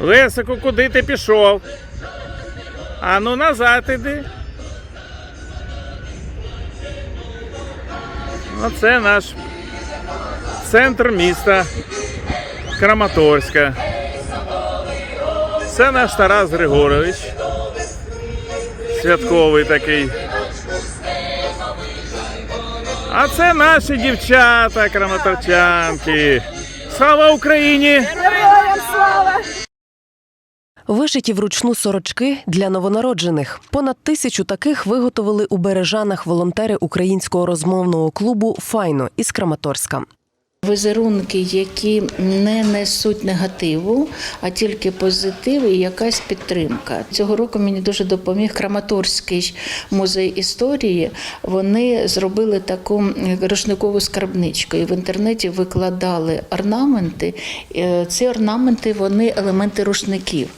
Лесику, куди ти пішов? А ну назад іди. Оце наш центр міста Краматорська. Це наш Тарас Григорович. Святковий такий. А це наші дівчата, краматорчанки. Слава Україні! Вишиті вручну сорочки для новонароджених. Понад тисячу таких виготовили у Бережанах волонтери українського розмовного клубу Файно із Краматорська. Візерунки, які не несуть негативу, а тільки позитив і якась підтримка. Цього року мені дуже допоміг Краматорський музей історії. Вони зробили таку рушникову скарбничку і в інтернеті викладали орнаменти. Е, Ці орнаменти вони елементи рушників.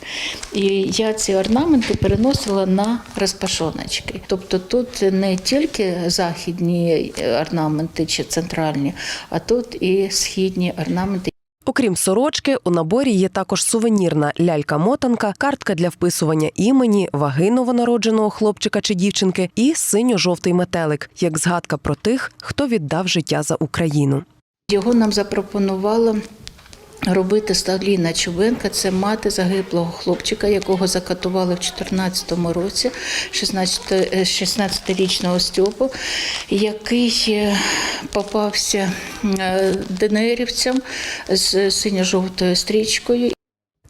І я ці орнаменти переносила на розпашоночки. Тобто тут не тільки західні орнаменти чи центральні, а тут і східні орнаменти. Окрім сорочки, у наборі є також сувенірна лялька-мотанка, картка для вписування імені, ваги новонародженого хлопчика чи дівчинки і синьо-жовтий метелик, як згадка про тих, хто віддав життя за Україну. Його нам запропонувала робити Сталіна Чубенка. Це мати загиблого хлопчика, якого закатували в 2014 році, 16 е, 16-річного Стьопу, який е, попався е, ДНРівцям з синьо-жовтою стрічкою.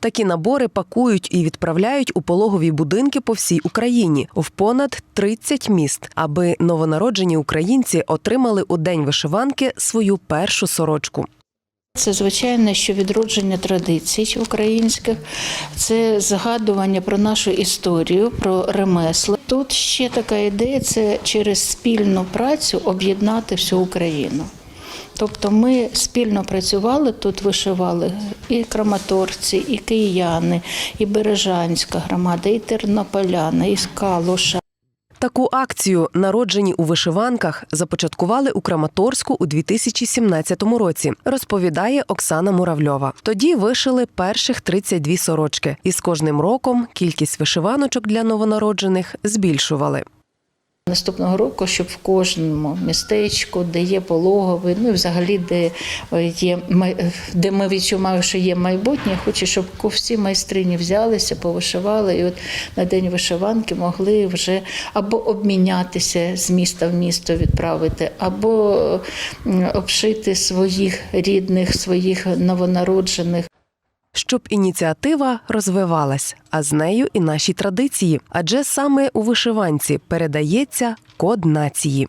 Такі набори пакують і відправляють у пологові будинки по всій Україні в понад 30 міст, аби новонароджені українці отримали у день вишиванки свою першу сорочку. Це звичайно, що відродження традицій українських, це згадування про нашу історію, про ремесло. Тут ще така ідея це через спільну працю об'єднати всю Україну. Тобто ми спільно працювали тут, вишивали і краматорці, і кияни, і Бережанська громада, і тернополяни, і Скалуша. Таку акцію Народжені у вишиванках започаткували у Краматорську у 2017 році, розповідає Оксана Муравльова. Тоді вишили перших 32 сорочки, і з кожним роком кількість вишиваночок для новонароджених збільшували. Наступного року, щоб в кожному містечку, де є пологовий, ну і взагалі, де е, є май- де ми відчуваємо, що є майбутнє, хочу, щоб всі майстрині взялися, повишивали, і от на день вишиванки могли вже або обмінятися з міста в місто, відправити, або обшити своїх рідних, своїх новонароджених. Щоб ініціатива розвивалась, а з нею і наші традиції, адже саме у вишиванці передається код нації.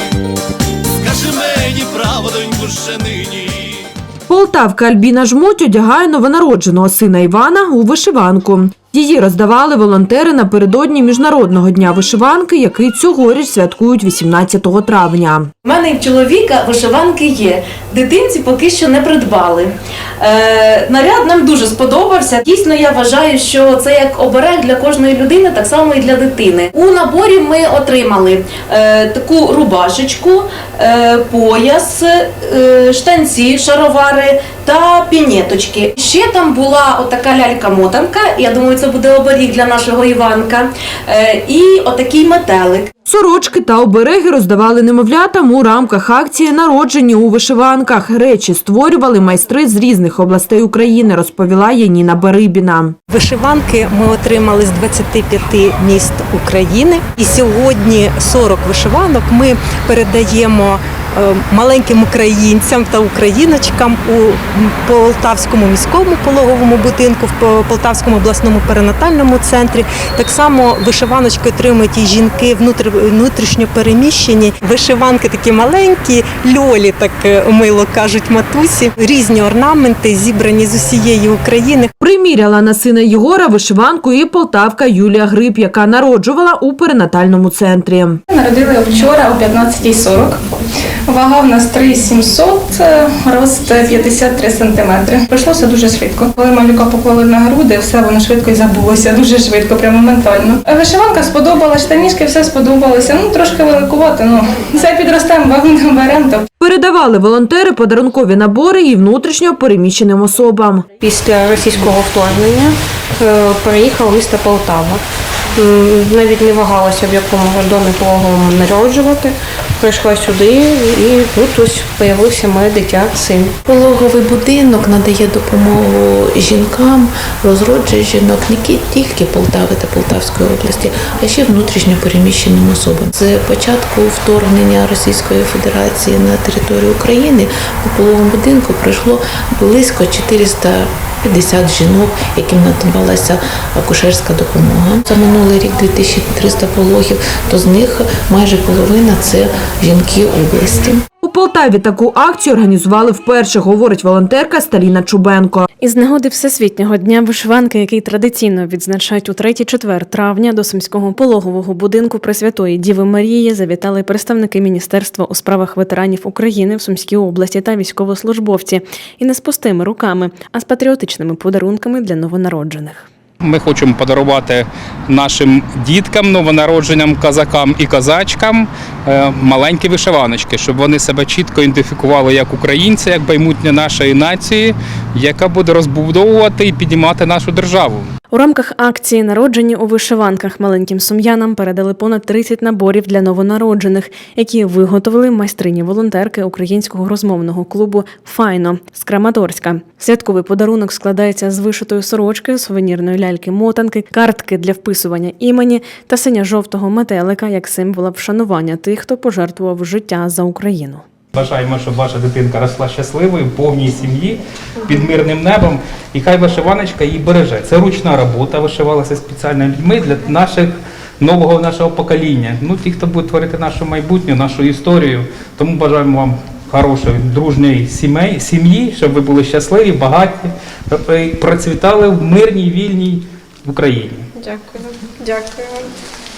ще нині. Полтавка Альбіна Жмоть одягає новонародженого сина Івана у вишиванку. Її роздавали волонтери напередодні Міжнародного дня вишиванки, який цьогоріч святкують 18 травня. У мене і в чоловіка вишиванки є. Дитинці поки що не придбали. Е, наряд нам дуже сподобався. Дійсно, я вважаю, що це як оберег для кожної людини, так само і для дитини. У наборі ми отримали е, таку рубашечку, е, пояс, е, штанці, шаровари та пінеточки. Ще там була отака лялька-мотанка. Я думаю, це буде оберіг для нашого Іванка. Е, і отакий метелик. Сорочки та обереги роздавали немовлятам у рамках акції «Народжені у вишиванках». Речі створювали майстри з різних областей України, розповіла Яніна Барибіна. Вишиванки ми отримали з 25 міст України. І сьогодні 40 вишиванок ми передаємо маленьким українцям та україночкам у Полтавському міському пологовому будинку, в Полтавському обласному перинатальному центрі. Так само вишиваночки отримують і жінки внутр- внутрішньо переміщені. Вишиванки такі маленькі, льолі, так е, мило кажуть матусі. Різні орнаменти зібрані з усієї України. Приміряла на сина Єгора вишиванку і полтавка Юлія Гриб, яка народжувала у перинатальному центрі. Народили вчора о 15.40. Вага в нас 3700, е, рост 53 сантиметри. Пройшлося дуже швидко. Коли малюка поклали на груди, все воно швидко і забулося. Дуже швидко, прямо моментально. Е, Вишиванка сподобалась, штанішки все сподобалося. Ну трошки великувати. Ну все підростемо, беремо. Передавали волонтери подарункові набори і внутрішньо переміщеним особам. після російського вторгнення е, переїхала місто Полтава. Навіть не вагалася, в якому домі пологовому народжувати. Прийшла сюди і тут ось з'явився моє дитя, син. Пологовий будинок надає допомогу жінкам, розроджує жінок не тільки Полтави та Полтавської області, а ще внутрішньо переміщеним особам. З початку вторгнення Російської Федерації на територію України у пологовому будинку прийшло близько 450 жінок, яким надавалася акушерська допомога. За минулий рік 2300 пологів, то з них майже половина це жінки області. Полтаві таку акцію організували вперше, говорить волонтерка Сталіна Чубенко. Із нагоди Всесвітнього дня вишиванки, який традиційно відзначають у 3-4 травня до сумського пологового будинку Пресвятої Діви Марії, завітали представники Міністерства у справах ветеранів України в Сумській області та військовослужбовці. І не з пустими руками, а з патріотичними подарунками для новонароджених. Ми хочемо подарувати нашим діткам, новонародженим казакам і козачкам е, маленькі вишиваночки, щоб вони себе чітко ідентифікували як українці, як майбутнє нашої нації, яка буде розбудовувати і піднімати нашу державу. У рамках акції Народжені у вишиванках маленьким сум'янам передали понад 30 наборів для новонароджених, які виготовили майстрині волонтерки українського розмовного клубу Файно з Краматорська. Святковий подарунок складається з вишитої сорочки, сувенірної ляльки мотанки, картки для вписування імені та синьо-жовтого метелика як символа вшанування тих, хто пожертвував життя за Україну. Бажаємо, щоб ваша дитинка росла щасливою, повній сім'ї, під мирним небом. І хай вишиваночка її береже. Це ручна робота, вишивалася спеціально людьми для наших нового нашого покоління. Ну, ті, хто буде творити нашу майбутню, нашу історію. Тому бажаємо вам хорошої, дружньої сімей, сім'ї, щоб ви були щасливі, багаті, процвітали в мирній, вільній Україні. Дякую. Дякую.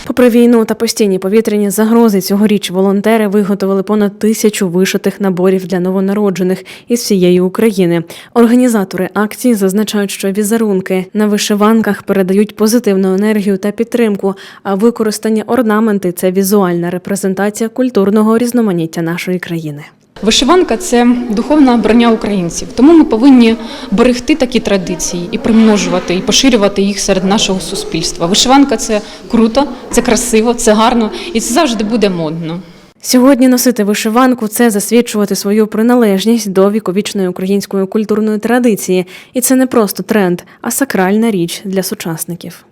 Попри війну та постійні повітряні загрози, цьогоріч волонтери виготовили понад тисячу вишитих наборів для новонароджених із всієї України. Організатори акції зазначають, що візерунки на вишиванках передають позитивну енергію та підтримку. А використані орнаменти це візуальна репрезентація культурного різноманіття нашої країни. Вишиванка це духовна броня українців, тому ми повинні берегти такі традиції і примножувати, і поширювати їх серед нашого суспільства. Вишиванка це круто, це красиво, це гарно і це завжди буде модно. Сьогодні носити вишиванку це засвідчувати свою приналежність до віковічної української культурної традиції, і це не просто тренд, а сакральна річ для сучасників.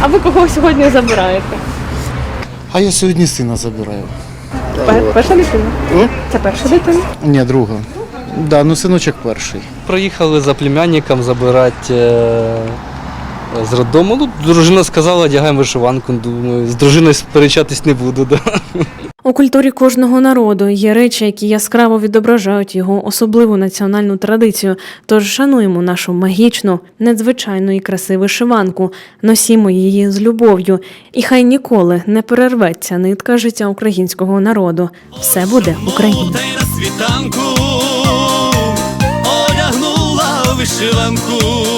А ви кого сьогодні забираєте? А я сьогодні сина забираю. Перша дитина. Це перша дитина. Ні, друга. Да, ну синочок перший. Приїхали за племянником забирати е, З роддому, ну, дружина сказала, одягаємо вишиванку. Думаю, з дружиною сперечатись не буду. Да. У культурі кожного народу є речі, які яскраво відображають його особливу національну традицію. Тож шануємо нашу магічну, надзвичайну і краси вишиванку, носімо її з любов'ю, і хай ніколи не перерветься нитка життя українського народу. Все буде Україна. Одягнула вишиванку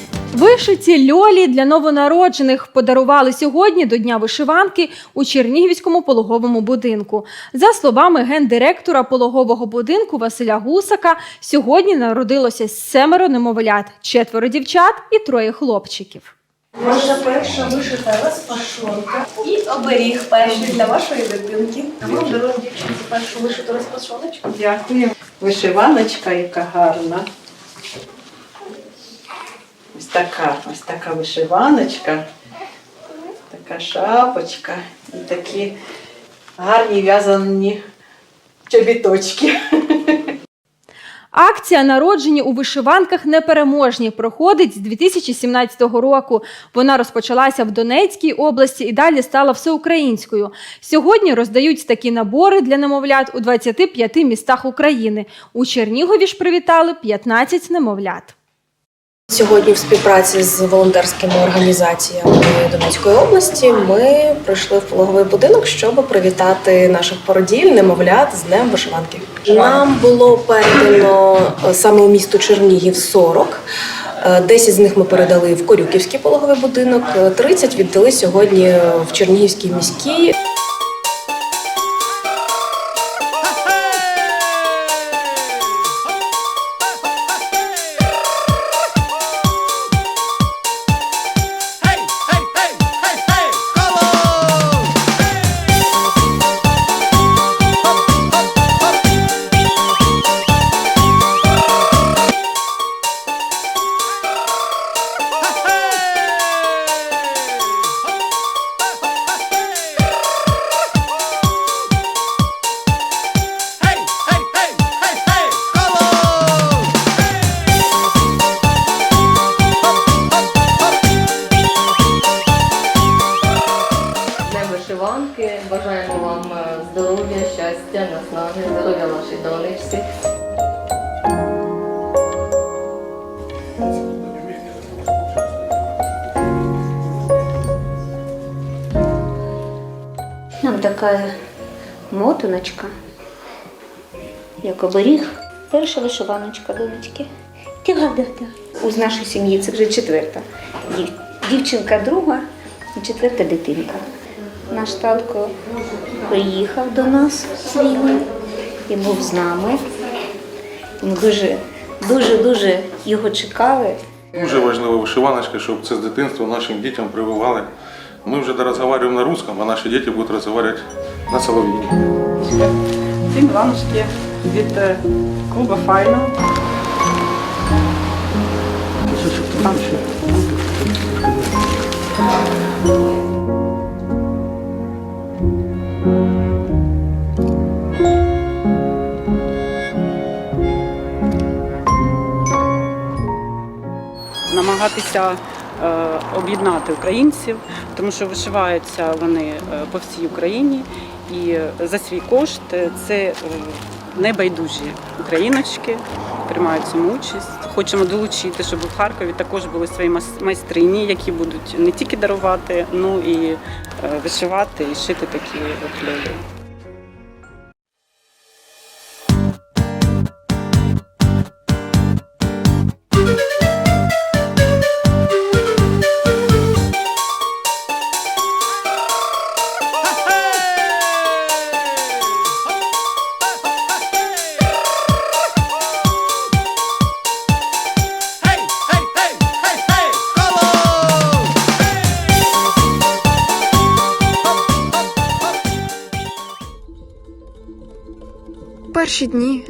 Вишиті льолі для новонароджених подарували сьогодні до Дня вишиванки у Чернігівському пологовому будинку. За словами гендиректора пологового будинку Василя Гусака, сьогодні народилося семеро немовлят, четверо дівчат і троє хлопчиків. Ваша перша вишита розпашонка і оберіг перший для вашої дитинки. А ми беремо дівчинці першу вишиту розпашоночку. Дякую. Вишиваночка, яка гарна. Ось така, ось така вишиваночка, така шапочка і такі гарні в'язані чобіточки. Акція народжені у вишиванках непереможні проходить з 2017 року. Вона розпочалася в Донецькій області і далі стала всеукраїнською. Сьогодні роздають такі набори для немовлят у 25 містах України. У Чернігові ж привітали 15 немовлят. Сьогодні в співпраці з волонтерськими організаціями Донецької області ми прийшли в пологовий будинок, щоб привітати наших породіль, немовлят з Днем вишиванки. Нам було передано е, саме у місто Чернігів 40. Е, 10 з них ми передали в Корюківський пологовий будинок, е, 30 віддали сьогодні в Чернігівській міській. Мотаночка, як оберіг. Перша вишиваночка донечки. Ти гадата. У нашій сім'ї це вже четверта. Дів- Дівчинка друга і четверта дитинка. Наш татко приїхав до нас з і був з нами. Ми дуже, дуже, дуже його чекали. Дуже важлива вишиваночка, щоб це з дитинства нашим дітям прививали. Ми вже розмовляємо на русском, а наші діти будуть розмовляти на солов'їні. Ці міланочки від е, клубу Файно. Там ще. намагатися е, об'єднати українців, тому що вишиваються вони е, по всій Україні, і за свій кошт це е, небайдужі україночки приймають цьому участь. Хочемо долучити, щоб в Харкові також були свої майстрині, які будуть не тільки дарувати, ну і е, вишивати і шити такі от Перші дні,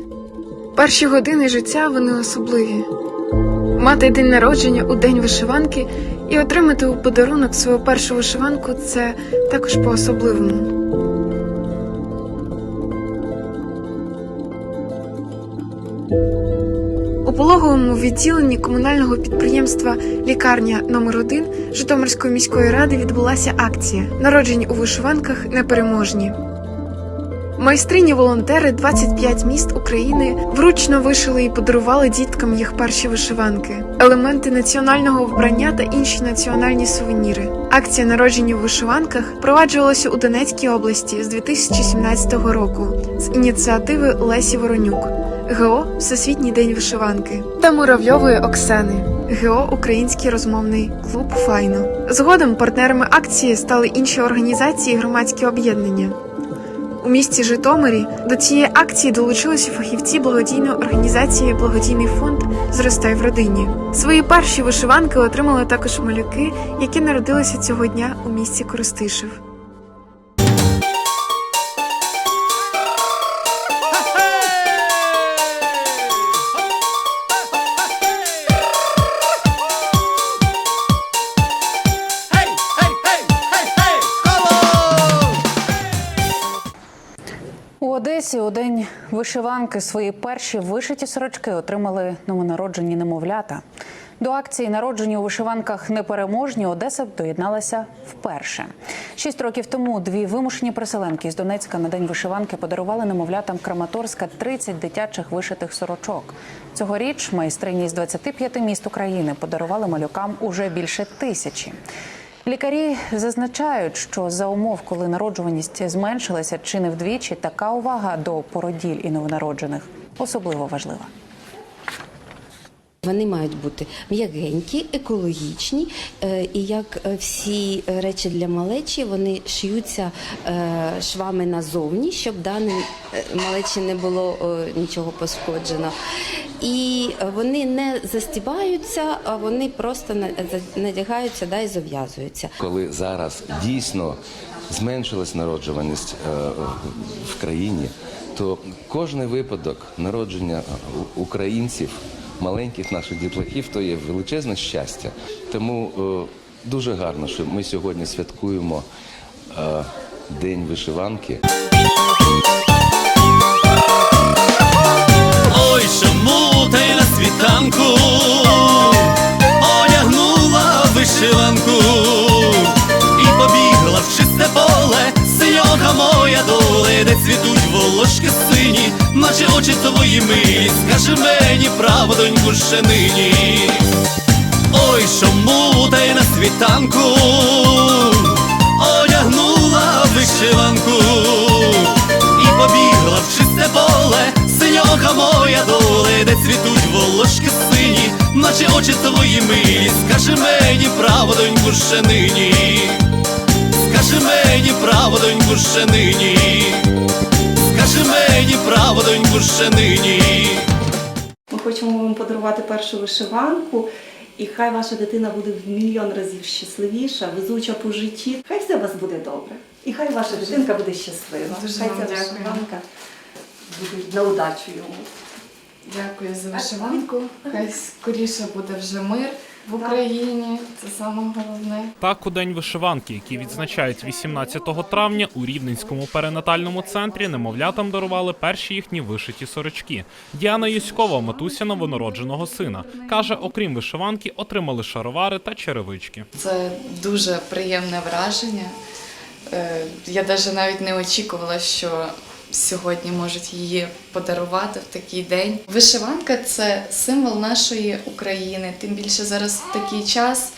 перші години життя вони особливі. Мати день народження у день вишиванки і отримати у подарунок свою першу вишиванку це також по-особливому. У пологовому відділенні комунального підприємства Лікарня номер 1 Житомирської міської ради відбулася акція Народжені у вишиванках непереможні. Майстрині волонтери 25 міст України вручно вишили і подарували діткам їх перші вишиванки, елементи національного вбрання та інші національні сувеніри. Акція народжені у вишиванках впроваджувалася у Донецькій області з 2017 року з ініціативи Лесі Воронюк. ГО Всесвітній день вишиванки та Муравльової Оксани. ГО Український розмовний клуб Файно. Згодом партнерами акції стали інші організації і громадські об'єднання. У місті Житомирі до цієї акції долучилися фахівці благодійної організації Благодійний фонд Зростай в родині. Свої перші вишиванки отримали також малюки, які народилися цього дня у місті Коростишев. Вишиванки свої перші вишиті сорочки отримали новонароджені немовлята. До акції народжені у вишиванках непереможні Одеса доєдналася вперше. Шість років тому дві вимушені переселенки з Донецька на день вишиванки подарували немовлятам Краматорська 30 дитячих вишитих сорочок. Цьогоріч майстрині з 25 міст України подарували малюкам уже більше тисячі. Лікарі зазначають, що за умов, коли народжуваність зменшилася чи не вдвічі, така увага до породіль і новонароджених особливо важлива. Вони мають бути м'ягенькі, екологічні, е, і як е, всі речі для малечі, вони шиються е, швами назовні, щоб даним малечі не було нічого пошкоджено. І вони не застібаються, а вони просто надягаються да, і зав'язуються. коли зараз дійсно зменшилась народжуваність в країні, то кожний випадок народження українців, маленьких наших дітлахів, то є величезне щастя. Тому е, дуже гарно, що ми сьогодні святкуємо е, День вишиванки. Ой, чому ти на світанку одягнула вишиванку і побігла в чисте поле, синьока моя доле, де цвітуть волошки сині, наче очі твої милі, скажи мені правдоньку ще нині. Ой, чому ти на світанку одягнула вишиванку і побігла в чисте поле, синьока моя доле, де цвітуть волошки сині, наче очі твої милі, скажи мені правдоньку ще нині, скажи мені правдоньку ще нині, скажи мені правдоньку ще нині. Ми хочемо вам подарувати першу вишиванку, і хай ваша дитина буде в мільйон разів щасливіша, везуча по житті. Хай все у вас буде добре. І хай ваша дитинка буде щаслива. Дуже хай ця дякую. вишиванка буде на удачу йому. Дякую за вишиванку. Хай скоріше буде вже мир в Україні. Це саме головне. Так, у день вишиванки, який відзначають 18 травня, у Рівненському перинатальному центрі немовлятам дарували перші їхні вишиті сорочки. Діана Юськова, матуся новонародженого сина, каже, окрім вишиванки, отримали шаровари та черевички. Це дуже приємне враження. Е, Я навіть навіть не очікувала, що сьогодні можуть її подарувати в такий день. Вишиванка це символ нашої України. Тим більше зараз такий час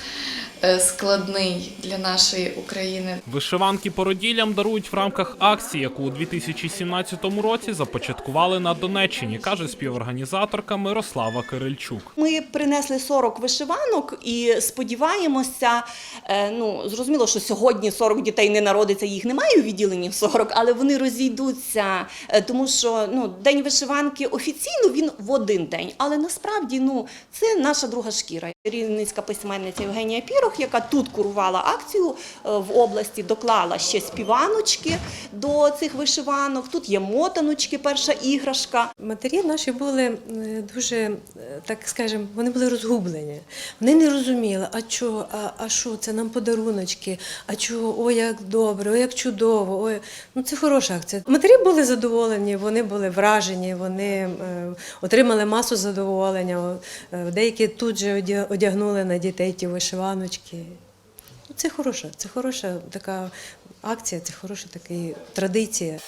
складний для нашої України. Вишиванки породіллям дарують в рамках акції, яку у 2017 році започаткували на Донеччині, каже співорганізаторка Мирослава Кирильчук. Ми принесли 40 вишиванок і сподіваємося, е, ну зрозуміло, що сьогодні 40 дітей не народиться, їх немає у відділенні 40, але вони розійдуться, е, тому що ну день вишиванки офіційно він в один день, але насправді ну це наша друга шкіра. Рівненська письменниця Євгенія Пірог Ворог, яка тут курувала акцію е, в області, доклала ще співаночки до цих вишиванок. Тут є мотаночки, перша іграшка. Матері наші були е, дуже, е, так скажемо, вони були розгублені. Вони не розуміли, а що, а, а що, це нам подаруночки, а що, ой, як добре, ой, як чудово, ой. Ну це хороша акція. Матері були задоволені, вони були вражені, вони отримали масу задоволення. Деякі тут же одягнули на дітей ті вишиваночки. Ну, Це хороша, це хороша така акція, це хороша така традиція.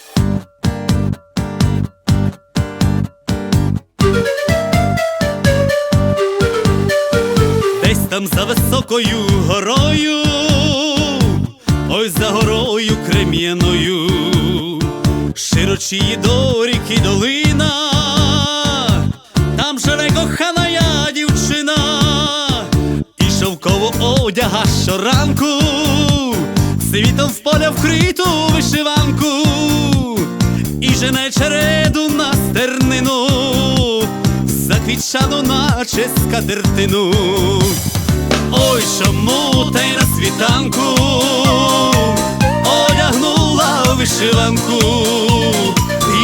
Десь там за високою горою, ой за горою крем'яною, широчі до ріки долина, щоранку, світом в поля вкриту вишиванку, і жене череду на стернину заквітчану, наче скатертину. Ой, чому та й на світанку одягнула вишиванку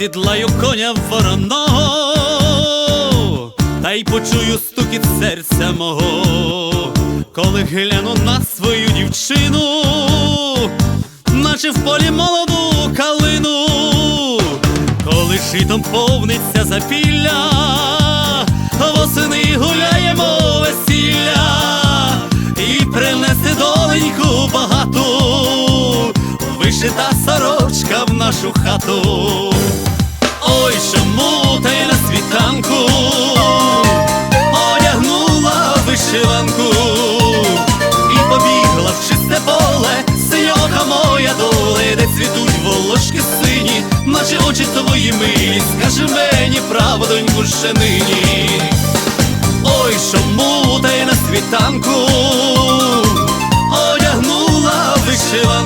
Сідлаю коня вороного, та й почую стукіт серця мого, коли гляну на свою дівчину, наче в полі молоду калину, коли житом повниться запілля, восени гуляємо весілля, і принесе доленьку багату, вишита сорочка в нашу хату. Ой, чому й на світанку одягнула вишиванку і побігла в чисте поле, синьока моя доле, де цвітуть волошки сині, наче очі твої милі, скажи мені правдоньку ще нині. Ой, чому й на світанку одягнула вишиванку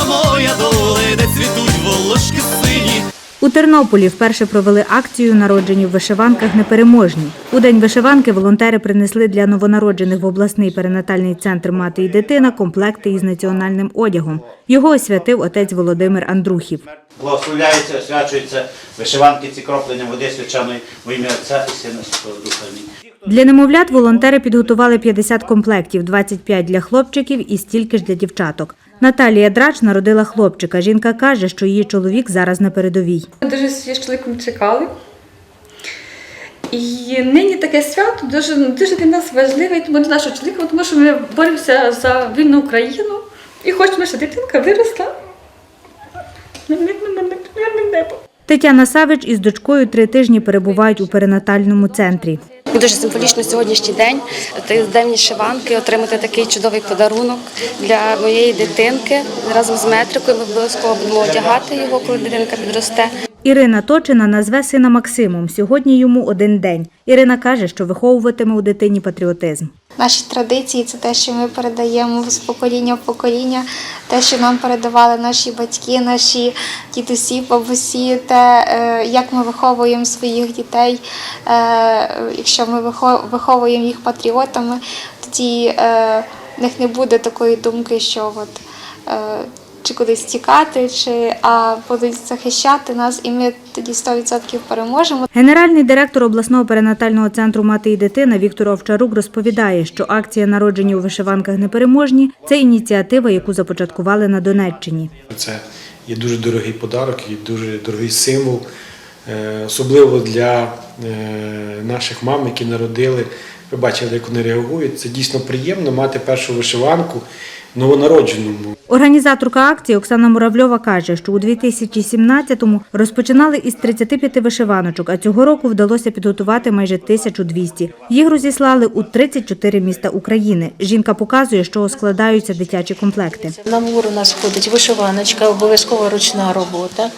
синьока моя доле, де цвітуть волошки сині, У Тернополі вперше провели акцію народжені в вишиванках непереможні. У день вишиванки волонтери принесли для новонароджених в обласний перинатальний центр мати і дитина комплекти із національним одягом. Його освятив отець Володимир Андрухів. Благословляється, освячується вишиванки ці кропленням води свячаної во ім'я Отця і Сина Святого Духа. Для немовлят волонтери підготували 50 комплектів, 25 для хлопчиків і стільки ж для дівчаток. Наталія Драч народила хлопчика. Жінка каже, що її чоловік зараз на передовій. Дуже з чоловіком чекали. І нині таке свято дуже, дуже для нас важливе, тому для нашого чоловіка, тому що ми боремося за вільну Україну і хочемо, щоб дитинка виросла на. Тетяна Савич із дочкою три тижні перебувають у перинатальному центрі. Дуже символічно сьогоднішній день, день вишиванки, отримати такий чудовий подарунок для моєї дитинки. Разом з метрикою ми обов'язково будемо одягати його, коли дитинка підросте. Ірина Точина назве сина Максимом. Сьогодні йому один день. Ірина каже, що виховуватиме у дитині патріотизм. Наші традиції це те, що ми передаємо з покоління в покоління, те, що нам передавали наші батьки, наші дідусі, бабусі, те, е, як ми виховуємо своїх дітей. Е, Якщо ми вихо- виховуємо їх патріотами, тоді е, в них не буде такої думки, що от, чи кудись тікати, чи а будуть захищати нас, і ми тоді 100% переможемо. Генеральний директор обласного перинатального центру мати і дитина Віктор Овчарук розповідає, що акція народжені у вишиванках непереможні це ініціатива, яку започаткували на Донеччині. Це є дуже дорогий подарок і дуже дорогий символ, е, особливо для е, наших мам, які народили. Ви бачили, як вони реагують. Це дійсно приємно мати першу вишиванку новонародженому. Організаторка акції Оксана Муравльова каже, що у 2017-му розпочинали із 35 вишиваночок, а цього року вдалося підготувати майже 1200. Їх розіслали у 34 міста України. Жінка показує, що складаються дитячі комплекти. На мур у нас входить вишиваночка, обов'язкова ручна робота.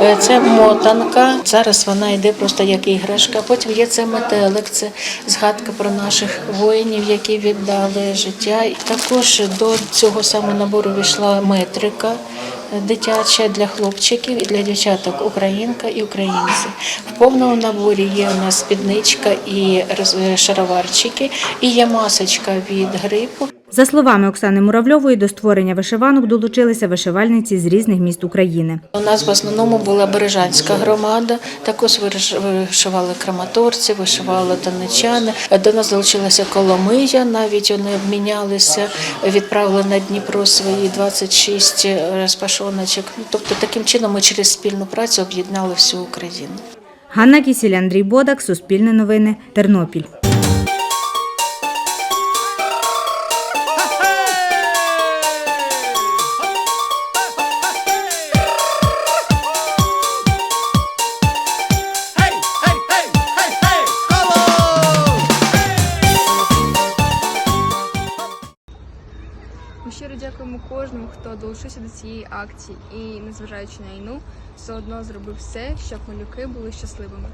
Е, Це мотанка. Зараз вона йде просто як іграшка. Потім є це метелик, це згадка про наших воїнів, які віддали життя. Також до цього самого набору війшла метрика. Дитяча для хлопчиків і для дівчаток українка і українці. В повному наборі є у нас спідничка і шароварчики, і є масочка від грипу. За словами Оксани Муравльової, до створення вишиванок долучилися вишивальниці з різних міст України. У нас в основному була Бережанська громада, також вишивали краматорці, вишивали донечани. До нас долучилася Коломия, навіть вони обмінялися, відправили на Дніпро свої 26 розпашоночок. Ну, Тобто таким чином ми через спільну працю об'єднали всю Україну. Ганна Кісіль, Андрій Бодак, Суспільне новини, Тернопіль. Хто долучився до цієї акції і, незважаючи на війну, все одно зробив все, щоб малюки були щасливими.